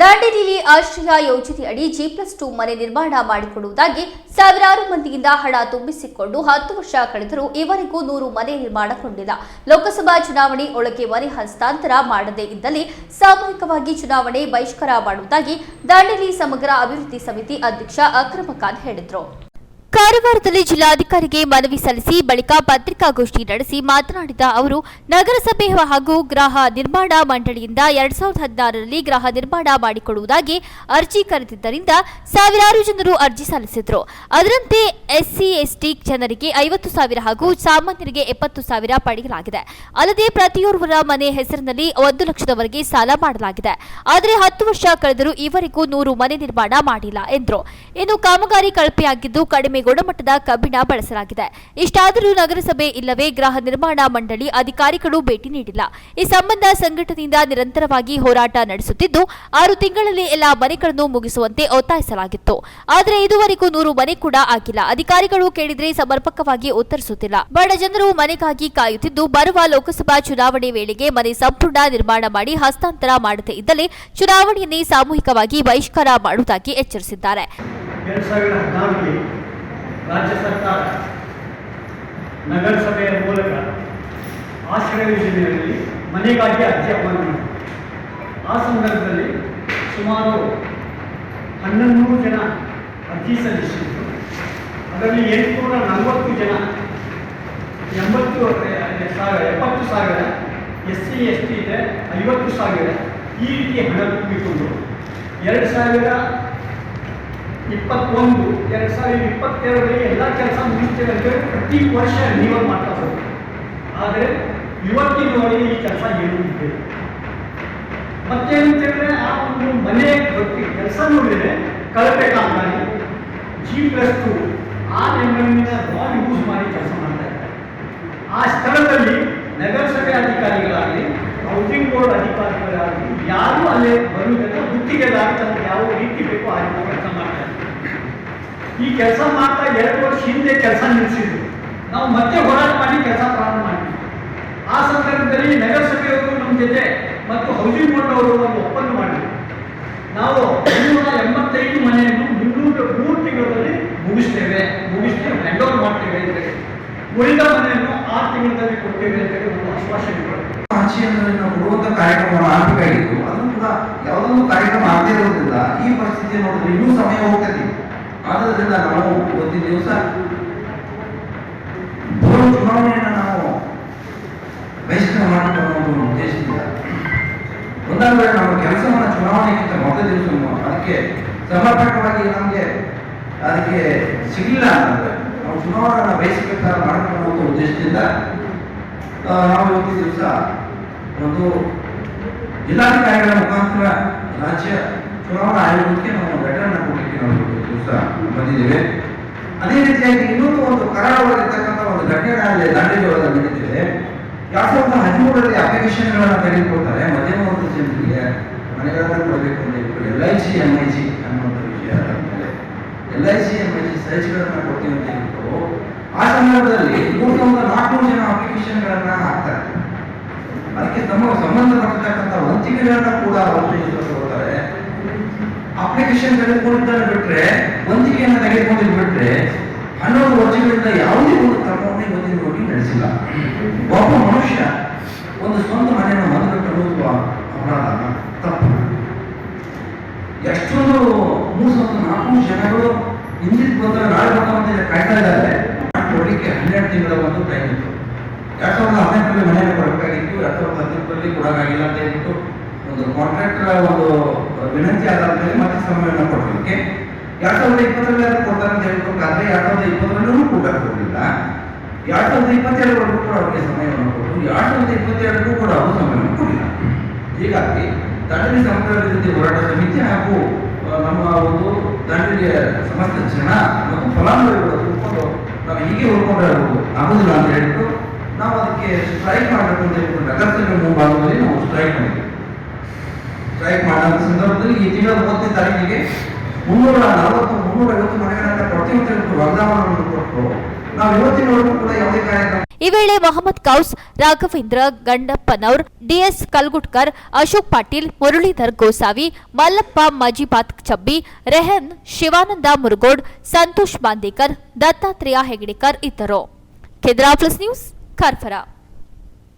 ದಾಂಡೇಲಿಯಲ್ಲಿ ಆಶ್ರಯ ಯೋಜನೆಯಡಿ G plus two ಮನೆ ನಿರ್ಮಾಣ ಮಾಡಿಕೊಡುವುದಾಗಿ ಸಾವಿರಾರು ಮಂದಿಯಿಂದ ಹಣ ತುಂಬಿಸಿಕೊಂಡು ಹತ್ತು ವರ್ಷ ಕಳೆದರೂ ಇವರಿಗೂ ನೂರು ಮನೆ ನಿರ್ಮಾಣಗೊಂಡಿಲ್ಲ ಲೋಕಸಭಾ ಚುನಾವಣೆ ಒಳಗೆ ಮನೆ ಹಸ್ತಾಂತರ ಮಾಡದೇ ಇದ್ದಲ್ಲಿ ಸಾಮೂಹಿಕವಾಗಿ ಚುನಾವಣೆ ಬಹಿಷ್ಕಾರ ಮಾಡುವುದಾಗಿ ದಾಂಡೇಲಿ ಸಮಗ್ರ ಅಭಿವೃದ್ಧಿ ಸಮಿತಿ ಅಧ್ಯಕ್ಷ ಅಕ್ರಮ ಖಾನ್ ಹೇಳಿದರು. ಕಾರವಾರದಲ್ಲಿ ಜಿಲ್ಲಾಧಿಕಾರಿಗೆ ಮನವಿ ಸಲ್ಲಿಸಿ ಬಳಿಕ ಪತ್ರಿಕಾಗೋಷ್ಠಿ ನಡೆಸಿ ಮಾತನಾಡಿದ ಅವರು, ನಗರಸಭೆ ಹಾಗೂ ಗ್ರಹ ನಿರ್ಮಾಣ ಮಂಡಳಿಯಿಂದ ಎರಡ್ ಸಾವಿರದ ಹದಿನಾರರಲ್ಲಿ ಗ್ರಹ ನಿರ್ಮಾಣ ಮಾಡಿಕೊಡುವುದಾಗಿ ಅರ್ಜಿ ಕರೆದಿದ್ದರಿಂದ ಸಾವಿರಾರು ಜನರು ಅರ್ಜಿ ಸಲ್ಲಿಸಿದ್ರು. ಅದರಂತೆ ಎಸ್ಸಿ, ಎಸ್ಟಿ ಜನರಿಗೆ ಐವತ್ತು ಸಾವಿರ ಹಾಗೂ ಸಾಮಾನ್ಯರಿಗೆ ಎಪ್ಪತ್ತು ಸಾವಿರ ಪಡೆಯಲಾಗಿದೆ. ಅಲ್ಲದೆ ಪ್ರತಿಯೊರ್ವರ ಮನೆ ಹೆಸರಿನಲ್ಲಿ ಒಂದು ಲಕ್ಷದವರೆಗೆ ಸಾಲ ಮಾಡಲಾಗಿದೆ. ಆದರೆ ಹತ್ತು ವರ್ಷ ಕಳೆದರೂ ಈವರೆಗೂ ನೂರು ಮನೆ ನಿರ್ಮಾಣ ಮಾಡಿಲ್ಲ ಎಂದರು. ಇನ್ನು ಕಾಮಗಾರಿ ಕಳಪೆಯಾಗಿದ್ದು ಕಡಿಮೆ ಗುಣಮಟ್ಟದ ಕಬ್ಬಿಣ ಬಳಸಲಾಗಿದೆ. ಇಷ್ಟಾದರೂ ನಗರಸಭೆ ಇಲ್ಲವೇ ಗೃಹ ನಿರ್ಮಾಣ ಮಂಡಳಿ ಅಧಿಕಾರಿಗಳು ಭೇಟಿ ನೀಡಿಲ್ಲ. ಈ ಸಂಬಂಧ ಸಂಘಟನೆಯಿಂದ ನಿರಂತರವಾಗಿ ಹೋರಾಟ ನಡೆಸುತ್ತಿದ್ದು, ಆರು ತಿಂಗಳಲ್ಲಿ ಎಲ್ಲ ಮನೆಗಳನ್ನು ಮುಗಿಸುವಂತೆ ಒತ್ತಾಯಿಸಲಾಗಿತ್ತು. ಆದರೆ ಇದುವರೆಗೂ ನೂರು ಮನೆ ಕೂಡ ಆಗಿಲ್ಲ. ಅಧಿಕಾರಿಗಳು ಕೇಳಿದ್ರೆ ಸಮರ್ಪಕವಾಗಿ ಉತ್ತರಿಸುತ್ತಿಲ್ಲ. ಬಡ ಜನರು ಮನೆಗಾಗಿ ಕಾಯುತ್ತಿದ್ದು, ಬರುವ ಲೋಕಸಭಾ ಚುನಾವಣೆ ವೇಳೆಗೆ ಮನೆ ಸಂಪೂರ್ಣ ನಿರ್ಮಾಣ ಮಾಡಿ ಹಸ್ತಾಂತರ ಮಾಡದೇ ಇದ್ದಲ್ಲಿ ಚುನಾವಣೆಯನ್ನೇ ಸಾಮೂಹಿಕವಾಗಿ ಬಹಿಷ್ಕಾರ ಮಾಡುವುದಾಗಿ ಎಚ್ಚರಿಸಿದ್ದಾರೆ. ರಾಜ್ಯ ಸರ್ಕಾರ ನಗರಸಭೆಯ ಮೂಲಕ ಆಶ್ರಯ ಯೋಜನೆಯಲ್ಲಿ ಮನೆಗಾಗಿ ಅರ್ಜಿ ಆಹ್ವಾನ ಮಾಡಿತು ಆ ಸಂದರ್ಭದಲ್ಲಿ ಸುಮಾರು ಹನ್ನೊಂದು ಜನ ಅರ್ಜಿ ಸಲ್ಲಿಸಿದ್ರು. ಅದರಲ್ಲಿ ಎಂಟುನೂರ ನಲವತ್ತು ಜನ, ಎಂಬತ್ತು ಸಾವಿರ, ಎಪ್ಪತ್ತು ಸಾವಿರ ಎಸ್ ಸಿ, ಎಸ್ ಟಿ ಇದೆ, ಐವತ್ತು ಸಾವಿರ ಈ ರೀತಿ ಹಣ ತುಂಬಿಕೊಂಡು ಎರಡು ಸಾವಿರ ಇಪ್ಪತ್ತೊಂದು, ಎರಡು ಸಾವಿರದ ಇಪ್ಪತ್ತೆರಡರಲ್ಲಿ ಎಲ್ಲ ಕೆಲಸ ಮುಗಿಸ್ತೇವೆ ಅಂತೇಳಿ ಪ್ರತಿ ವರ್ಷ ನೀವು ಮಾಡ್ತಾ ಹೋಗಿ ಆದರೆ ಇವತ್ತಿನವರೆಗೆ ಈ ಕೆಲಸ ಏನಿದೆ? ಇದೆ ಮತ್ತೇನಂತ ಹೇಳಿದ್ರೆ ಆ ಒಂದು ಮನೆ ಭಕ್ತಿ ಕೆಲಸ ನೋಡಿದರೆ ಕಳಪೆ ಕಾಮಗಾರಿ ಜಿ ಪ್ಲಸ್ ಟು ಆ ನೆಂಬರಿನ ಬಾಂಡ್ ಯೂಸ್ ಮಾಡಿ ಕೆಲಸ ಮಾಡ್ತಾ ಇದ್ದಾರೆ. ಆ ಸ್ಥಳದಲ್ಲಿ ನಗರಸಭೆ ಅಧಿಕಾರಿಗಳಾಗಲಿ ಹೌಸಿಂಗ್ ಬೋರ್ಡ್ ಅಧಿಕಾರಿಗಳಾಗಲಿ, ಯಾರೂ ಅಲ್ಲೇ ಬರುವುದನ್ನು ಗುತ್ತಿಗೆದಾರ ತನಗೆ ಯಾವ ರೀತಿ ಬೇಕೋ ಆ ರೀತಿ ಕೆಲಸ ಮಾಡ್ತಾರೆ ಈ ಕೆಲಸ ಮಾಡ್ತಾ ಎರಡು ವರ್ಷ ಹಿಂದೆ ಕೆಲಸ ನಿಲ್ಲಿಸಿದ್ರು ನಾವು ಮತ್ತೆ ಹೋರಾಟ ಮಾಡಿ ಕೆಲಸ ಪ್ರಾರಂಭ ಮಾಡಿದ್ವಿ. ಆ ಸಂದರ್ಭದಲ್ಲಿ ನಗರಸಭೆಯವರು ನಮ್ಮ ಜೊತೆ ಮತ್ತು ಹೌಸಿಂಗ್ ಬೋರ್ಡ್ ಅವರು ಒಂದು ಒಪ್ಪಂದ ಮಾಡಿದ್ರು. ನಾವು ಇನ್ನೂರ ಎಂಬತ್ತೈದು ಮನೆಯನ್ನು ಮುನ್ನೂರ ಮೂರು ತಿಂಗಳಲ್ಲಿ ಮುಗಿಸ್ತೇವೆ ಮುಗಿಸ್ತೇವೆ ಹ್ಯಾಂಡ್ ಓವರ್ ಮಾಡ್ತೇವೆ ಅಂತ ಹೇಳಿ. ಉಳಿದ ಮನೆಯನ್ನು ಆರು ತಿಂಗಳಲ್ಲಿ ಕೊಡ್ತೇವೆ ಅಂತ ಹೇಳಿ ಒಂದು ಆಶ್ವಾಸನೆ ಕೊಡುವಂತ ಕಾರ್ಯಕ್ರಮ ಆಗಬೇಕಾಗಿತ್ತು ಕೂಡ ಯಾವುದೊಂದು ಕಾರ್ಯಕ್ರಮ ಆಗದೇ ಇರೋದ್ರಿಂದ ಈ ಪರಿಸ್ಥಿತಿ ನೋಡಿದ್ರೆ ಇನ್ನೂ ಸಮಯ ಹೋಗ್ತದೆ. ಆದ್ದರಿಂದ ನಾವು ಒಂದು ದಿವಸ ಚುನಾವಣೆಯನ್ನು ನಾವು ಬಹಿಷ್ಕಾರ ಮಾಡಿಕೊಂಡು ಒಂದು ಉದ್ದೇಶದಿಂದ ಒಂದಾದ ನಮ್ಮ ಕೆಲಸವನ್ನು ಚುನಾವಣೆಗಿಂತ ಮೊದಲ ದಿವಸ ಅದಕ್ಕೆ ಸಮರ್ಪಕವಾಗಿ ನಮಗೆ ಅದಕ್ಕೆ ಸಿಗಲಿಲ್ಲ ಅಂತಂದ್ರೆ ನಾವು ಚುನಾವಣೆಯನ್ನು ಅನ್ನೋ ಒಂದು ಉದ್ದೇಶದಿಂದ ನಾವು ಒಂದು ದಿವಸ ಒಂದು ಜಿಲ್ಲಾಧಿಕಾರಿಗಳ ಮುಖಾಂತರ ರಾಜ್ಯ ಚುನಾವಣಾ ಆಯೋಗಕ್ಕೆ ನಾವು ಲೆಟರ್ನ ಕೊಡಲಿಕ್ಕೆ ನಾವು ದಿವಸ ಬಂದಿದ್ದೇವೆ. ಅದೇ ರೀತಿಯಾಗಿ ಇನ್ನೊಂದು ಒಂದು ಕರಾವಳಿರ್ತಕ್ಕಂಥ ಒಂದು ಘಟನೆ ಅಲ್ಲಿ ದಾಂಡೇಲಿ ಒಳಗೆ ನಡೀತಿದೆ. ಎರಡ್ ಸಾವಿರದ ಹದಿಮೂರರಲ್ಲಿ ಅಪ್ಲಿಕೇಶನ್ಗಳನ್ನು ತೆಗೆದುಕೊಳ್ತಾರೆ. ಮಧ್ಯಮ ವರ್ಗದ ಜನರಿಗೆ ಮನೆಗಳನ್ನು ಕೊಡಬೇಕು ಅಂತ ಹೇಳ್ಬಿಟ್ಟು L I C M I C ಅನ್ನುವಂಥ ವಿಷಯ ಆದಮೇಲೆ L I C M I C ಸೈಜ್ಗಳನ್ನು ಕೊಡ್ತೀವಿ ಅಂತ ಹೇಳ್ಬಿಟ್ಟು ಆ ಸಂದರ್ಭದಲ್ಲಿ ಮೂರು ಸಾವಿರದ ನಾಲ್ಕುನೂರು ಜನ ಅಪ್ಲಿಕೇಶನ್ಗಳನ್ನು ಹಾಕ್ತಾರೆ. ಅದಕ್ಕೆ ತಮ್ಮ ಸಂಬಂಧಪಟ್ಟಿರ್ತಕ್ಕಂಥ ವಂತಿಕೆಗಳನ್ನ ಕೂಡ ತಗೊಳ್ತಾರೆ ಅಪ್ಲಿಕೇಶನ್ ತೆಗೆದುಕೊಂಡಿದ್ದಾರೆ ಬಿಟ್ರೆ, ವಂತಿಕೆಯನ್ನು ತೆಗೆದುಕೊಂಡಿದ್ದು ಬಿಟ್ರೆ, ಹನ್ನೊಂದು ವರ್ಷಗಳಿಂದ ಯಾವುದೇ ಒಂದು ಕ್ರಮವನ್ನೇ ಇವತ್ತಿನ ನೋಡಿ ನಡೆಸಿಲ್ಲ. ಒಬ್ಬ ಮನುಷ್ಯ ಒಂದು ಸ್ವಂತ ಮನೆಯನ್ನು ಹೊಂದಬೇಕು ಅನ್ನೋದು ಅಪರಾಧ, ತಪ್ಪು. ಎಷ್ಟೊಂದು ಮೂರು ಸಾವಿರದ ನಾಲ್ಕು ಜನಗಳು ಹಿಂದಿದ್ದು ಬಂದ್ರೆ ನಾಳೆ ಬರ್ತಾವಂತ ಕಾಯ್ತಾ ಇದ್ದಾರೆ. ಹನ್ನೆರಡು ತಿಂಗಳ ಒಂದು ಟೈಮ್ ಇತ್ತು. ಎರಡ್ ಸಾವಿರದ ಹದಿನೆಂಟರಲ್ಲಿ ಮನೆಯನ್ನು ಕೊಡಬೇಕಾಗಿತ್ತು. ಎರಡ್ ಸಾವಿರದ ಹದಿನೆಂಟರಲ್ಲಿ ಕೊಡೋಕ್ಕಾಗಿಲ್ಲ ಅಂತ ಹೇಳ್ಬಿಟ್ಟು ಒಂದು ಕಾಂಟ್ರಾಕ್ಟರ್ ಒಂದು ವಿನಂತಿ ಆಧಾರದ ಮೇಲೆ ಮತ್ತೆ ಸಮಯವನ್ನು ಕೊಡಲಿಕ್ಕೆ. ಎರಡ್ ಸಾವಿರದ ಇಪ್ಪತ್ತರಲ್ಲಿ ಅದು ಕೊಡ್ತಾರೆ ಅಂತ ಹೇಳ್ಬೇಕಾದ್ರೆ ಎರಡ್ ಸಾವಿರದ ಇಪ್ಪತ್ತರಲ್ಲೂ ಕೂಡ ಕೊಡಲಿಲ್ಲ. ಎರಡ್ ಸಾವಿರದ ಇಪ್ಪತ್ತೆರಡರಲ್ಲೂ ಕೂಡ ಅವರಿಗೆ ಸಮಯವನ್ನು ಕೊಟ್ಟು ಎರಡ್ ಸಾವಿರದ ಇಪ್ಪತ್ತೆರಡಕ್ಕೂ ಕೂಡ ಅವರು ಸಮಯವನ್ನು ಕೊಡಲಿಲ್ಲ. ಹೀಗಾಗಿ ದಂಡಲಿ ಸಮಗ್ರ ಹೋರಾಟ ಸಮಿತಿ ಹಾಗೂ ನಮ್ಮ ಒಂದು ದಂಡಲಿಯ ಸಮಸ್ತ ಜನ ಮತ್ತು ಫಲಾನುಭವಿಗಳು ನಾವು ಹೀಗೆ ಹೋಗ್ಕೊಂಡು ಆಗುದಿಲ್ಲ ಅಂತ ಹೇಳ್ಬಿಟ್ಟು ನಾವು ಅದಕ್ಕೆ ಸ್ಟ್ರೈಕ್ ಮಾಡಬೇಕು ಅಂತ ಹೇಳ್ಕೊಂಡು ಮುಂಭಾಗದಲ್ಲಿ ನಾವು ಸ್ಟ್ರೈಕ್ ಮಾಡಿದ್ವಿ. ಸ್ಟ್ರೈಕ್ ಮಾಡಿದ ಸಂದರ್ಭದಲ್ಲಿ ಈ ತಿಂಗಳ ಮೂವತ್ತನೇ ತಾರೀಕಿಗೆ ಮುನ್ನೂರ ನಲವತ್ತು, ಮುನ್ನೂರ ಐವತ್ತು ಮನೆಗಳನ್ನು ಕೊಡ್ತೀವಿ ಅಂತ ಹೇಳ್ಬಿಟ್ಟು ವಾಗ್ದಾನವನ್ನು ಕೊಟ್ಟು ನಾವು ಇವತ್ತಿನವರೆಗೂ ಕೂಡ ಯಾವುದೇ ಕಾರ್ಯಕ್ರಮ ಈ ವೇಳೆ ಮೊಹಮ್ಮದ್ ಕೌಸ್, ರಾಘವೇಂದ್ರ ಗಂಡಪ್ಪನೌರ್ ಡಿಎಸ್ ಕಲ್ಗುಟ್ಕರ್, ಅಶೋಕ್ ಪಾಟೀಲ್, ಮುರಳೀಧರ್ ಗೋಸಾವಿ, ಮಲ್ಲಪ್ಪ, ಮಜಿಬಾತ್ ಚಬ್ಬಿ, ರೆಹನ್, ಶಿವಾನಂದ ಮುರುಗೋಡ್, ಸಂತೋಷ್ ಬಾಂದೇಕರ್, ದತ್ತಾತ್ರೇಯ ಹೆಗ್ಡೆಕರ್ ಇತರು ಕೆದ್ರಾ ಪ್ಲಸ್ ನ್ಯೂಸ್. खरफरा